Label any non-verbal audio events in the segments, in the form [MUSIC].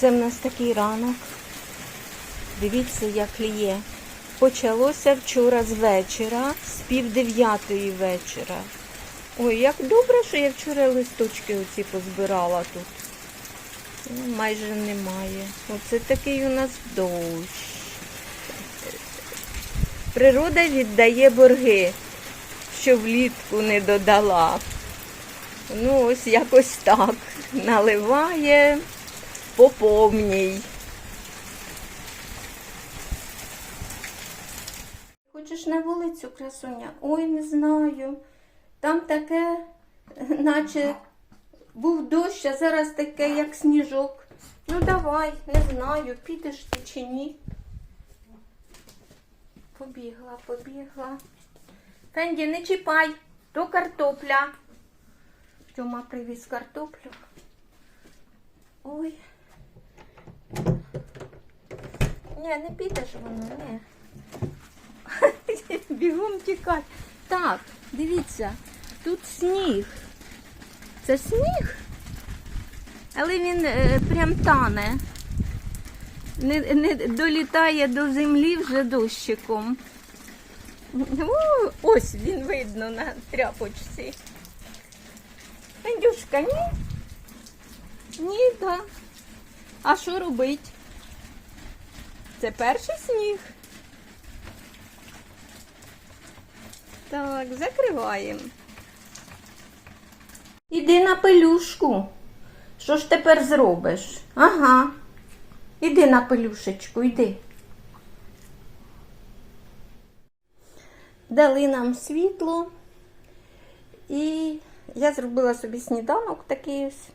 Це в нас такий ранок. Дивіться, як лє. Почалося вчора з вечора, з пів дев'ятої вечора. Ой, як добре, що я вчора листочки оці позбирала тут. Ну, Майже немає. Оце такий у нас дощ. Природа віддає борги, що влітку не додала. Ну, ось якось так. Наливає по повній. Хочеш на вулицю, красуня? Ой, не знаю. Там таке, наче був дощ, а зараз таке, як сніжок. Ну давай, не знаю, підеш ти чи ні. Побігла, побігла. Фенді, не чіпай, то картопля. Тьома привіз картоплю. Ой. Ні, не підеш воно, ні. [LAUGHS] Бігом тікай. Так, дивіться, тут сніг. Це сніг, але він е, прям тане. Не, не долітає до землі вже дощиком. У, ось він видно на тряпочці. Індюшка, ні? Ні, так. А що робить? Це перший сніг. Так, закриваємо. Іди на пелюшку. Що ж тепер зробиш? Ага. Іди на пелюшечку, іди. Дали нам світло. І я зробила собі сніданок такий ось.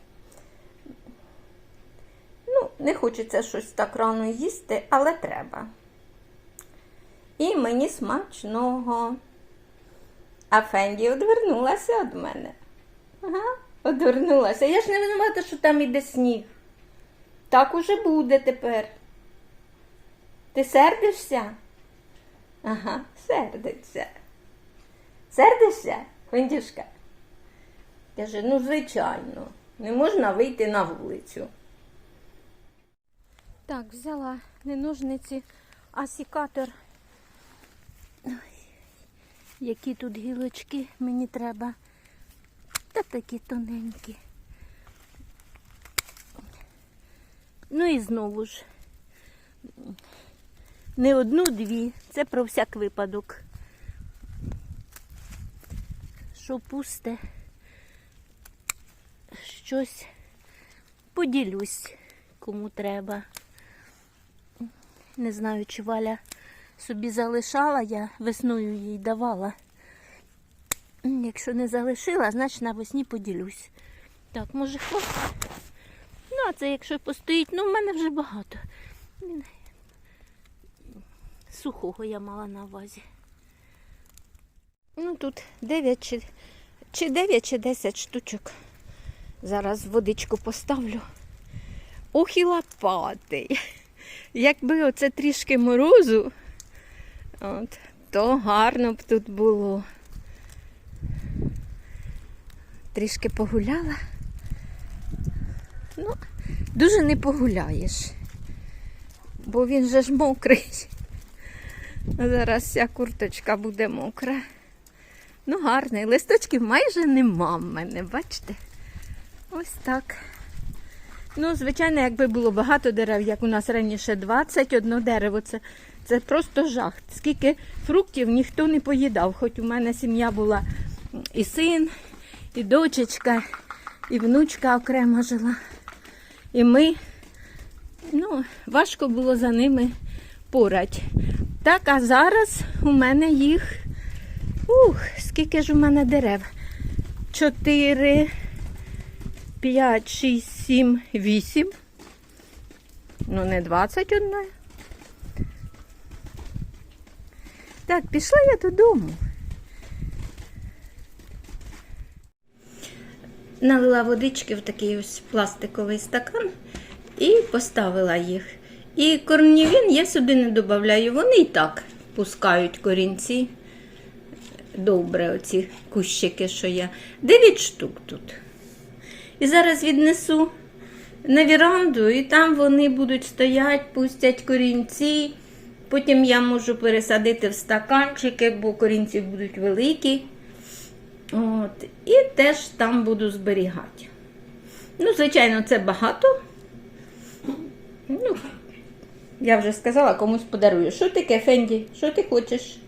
Не хочеться щось так рано їсти, але треба. І мені смачного. А Фенді одвернулася від мене. Ага, одвернулася. Я ж не винувата, що там іде сніг. Так уже буде тепер. Ти сердишся? Ага, сердиться. Сердишся, Фендюшка? Каже, ну, звичайно, не можна вийти на вулицю. Так, взяла не ножниці, а сікатор. Які тут гілочки мені треба. Та такі тоненькі. Ну і знову ж. Не одну, дві. Це про всяк випадок. Що пусте, щось поділюсь, кому треба. Не знаю, чи Валя собі залишала, я весною їй давала. Якщо не залишила, значить навесні поділюсь. Так, може хватить? Ну, а це якщо постоїть, ну в мене вже багато. Сухого я мала на увазі. Ну тут 9 чи, чи 9 чи 10 штучок. Зараз водичку поставлю. Ох. Якби оце трішки морозу, от, то гарно б тут було. Трішки погуляла. Ну, дуже не погуляєш, бо він же ж мокрий. Зараз вся курточка буде мокра. Ну, гарний. Листочків майже нема в мене, бачите? Ось так. Ну, звичайно, якби було багато дерев, як у нас раніше 21 дерево, це, це просто жах. Скільки фруктів ніхто не поїдав. Хоч у мене сім'я була і син, і дочечка, і внучка окремо жила. І ми, ну, важко було за ними порати. Так, а зараз у мене їх, ух, скільки ж у мене дерев? Чотири, п'ять, шість, сім, вісім. Ну, не двадцять одна. Так, пішла я додому. Налила водички в такий ось пластиковий стакан і поставила їх. І корнівін я сюди не додаю, вони і так пускають корінці. Добре, оці кущики, що я. Дев'ять штук тут. І зараз віднесу на віранду, і там вони будуть стояти, пустять корінці. Потім я можу пересадити в стаканчики, бо корінці будуть великі. От, і теж там буду зберігати. Ну, звичайно, це багато. Ну, я вже сказала, комусь подарую. Що таке, Фенді? Що ти хочеш?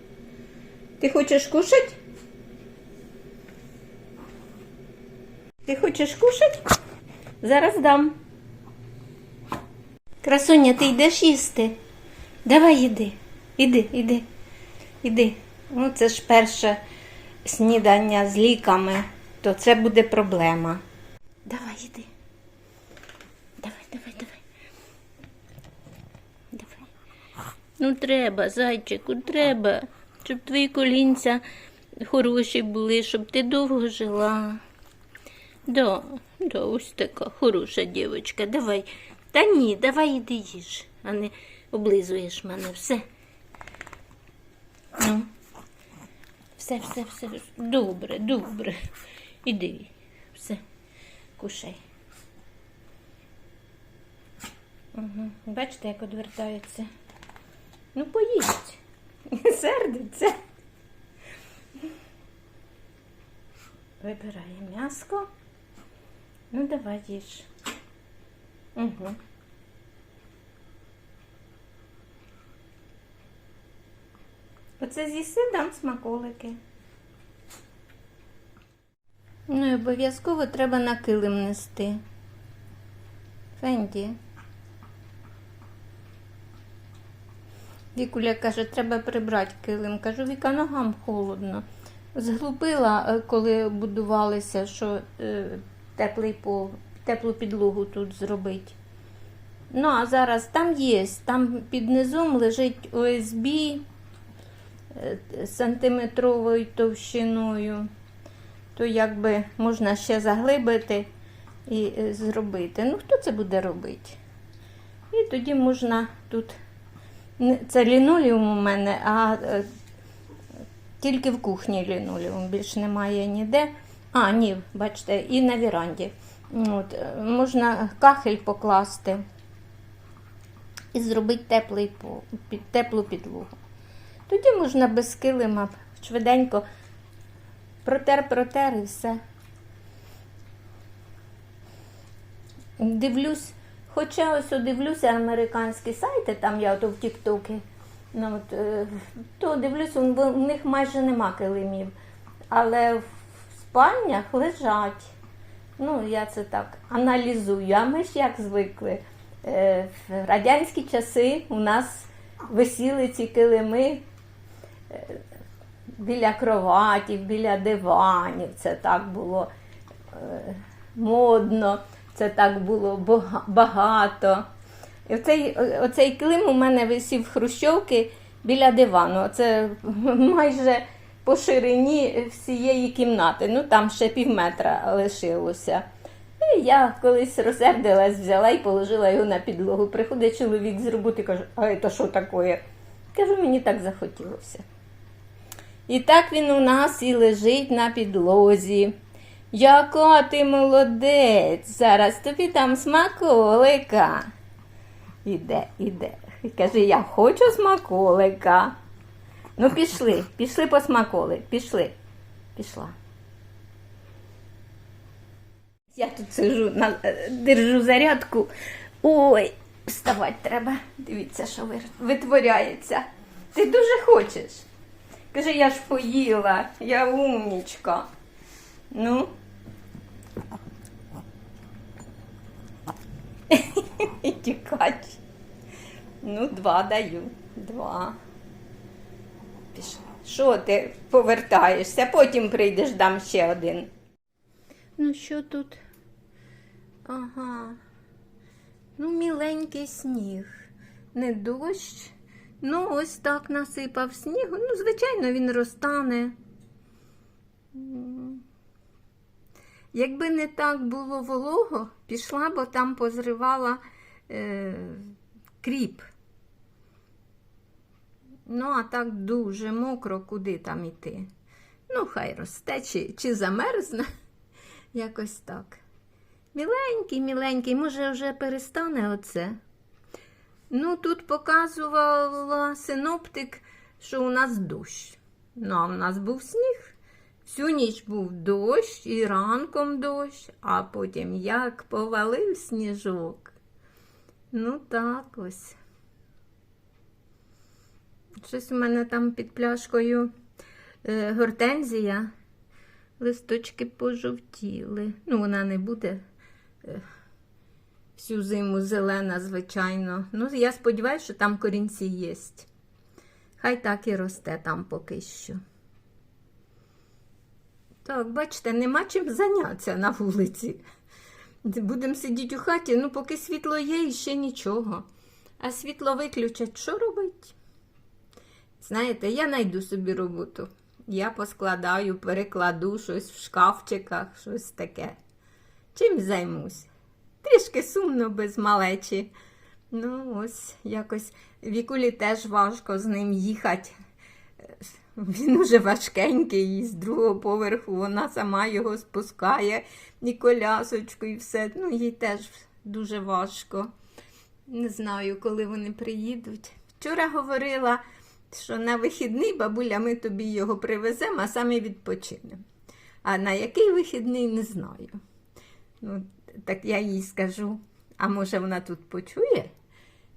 Ти хочеш кушати? Ти хочеш кушати? Зараз дам. Красуня, ти йдеш їсти? Давай іди. Іди, іди, іди. Ну, це ж перше снідання з ліками, то це буде проблема. Давай, іди. Давай, давай, давай. Давай. Ну, треба, зайчику, треба, щоб твої колінця хороші були, щоб ти довго жила. Да, да, ось така хороша дівчинка. Давай. Та ні, давай іди їж, а не облизуєш мене. Все. Ну. Все, все, все. Добре, добре. Іди. Все. Кушай. Угу. Бачите, як одвертається. Ну, поїсть. [LAUGHS] Сердиться. Вибирає м'яско. Ну, давай їж. Угу. Оце з'їси дам смаколики. Ну і обов'язково треба на килим нести. Фенді. Вікуля каже, треба прибрати килим. Кажу, Віка, ногам холодно. Зглупила, е, коли будувалися, що е, теплий пол, теплу підлогу тут зробити. Ну, а зараз там є, там під низом лежить ОСБ е, сантиметровою товщиною, то якби можна ще заглибити і е, зробити. Ну, хто це буде робити? І тоді можна тут. Це лінолеум у мене, а е, тільки в кухні лінолеум, більш немає ніде. А, ні, бачите, і на віранді. От, е, можна кахель покласти і зробити теплий теплу підлогу. Тоді можна без килима швиденько протер-протер і все. Дивлюсь, хоча ось дивлюся американські сайти, там я ото в Тіктокі, ну, от, е, то дивлюсь, в них майже нема килимів. Але в спальнях лежать. Ну, я це так аналізую. А ми ж як звикли. Е, В радянські часи у нас висіли ці килими е, біля кроватів, біля диванів. Це так було е, модно, це так було багато. І оцей, оцей килим у мене висів хрущовки біля дивану. Це [LAUGHS] майже по ширині всієї кімнати. Ну там ще пів метра лишилося. І я колись розсердилась, взяла і положила його на підлогу. Приходить чоловік з роботи і каже, а це що таке? Кажу, мені так захотілося. І так він у нас і лежить на підлозі. Яка ти молодець! Зараз тобі там смаколика. Іде, іде. І каже, я хочу смаколика. Ну, пішли, пішли по смаколи, пішли. Пішла. Я тут сижу, е, держу зарядку. Ой, вставати треба. Дивіться, що витворяється. Ти дуже хочеш. Каже, я ж поїла, я умнічка. Ну. [LAUGHS] Тікач. Ну, два даю. Два. Пішла. Що ти повертаєшся? Потім прийдеш, дам ще один. Ну, що тут? Ага. Ну, міленький сніг. Не дощ. Ну, ось так насипав снігу. Ну, звичайно, він розтане. Якби не так було волого, пішла, бо там позривала е, кріп. Ну, а так дуже мокро, куди там іти. Ну, хай росте, чи, чи замерзне, [LAUGHS] якось так. Міленький, міленький, може вже перестане оце. Ну, тут показувала синоптик, що у нас дощ. Ну, а в нас був сніг. Всю ніч був дощ і ранком дощ, а потім як повалив сніжок. Ну, так ось. Щось у мене там під пляшкою е, гортензія. Листочки пожовтіли. Ну, вона не буде е, всю зиму зелена, звичайно. Ну, я сподіваюся, що там корінці є. Хай так і росте там поки що. Так, бачите, нема чим зайнятися на вулиці. Будемо сидіти у хаті, ну поки світло є, і ще нічого. А світло виключать, що робить? Знаєте, я знайду собі роботу. Я поскладаю, перекладу щось в шкафчиках, щось таке. Чим займусь? Трішки сумно без малечі. Ну, ось якось вікулі теж важко з ним їхати. Він уже важкенький, і з другого поверху вона сама його спускає, і колясочку, і все. Ну, їй теж дуже важко. Не знаю, коли вони приїдуть. Вчора говорила, що на вихідний бабуля ми тобі його привеземо, а самі відпочинемо. А на який вихідний не знаю. Ну, так я їй скажу, а може вона тут почує?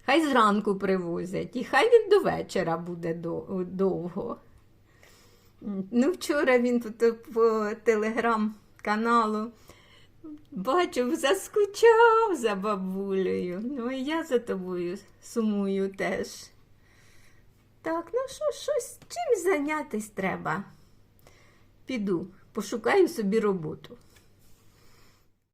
Хай зранку привозять, і хай він до вечора буде довго. Ну, вчора він тут по телеграм-каналу бачив, заскучав за бабулею. Ну, і я за тобою сумую теж. Так, ну що, щось чим зайнятись треба. Піду, пошукаю собі роботу.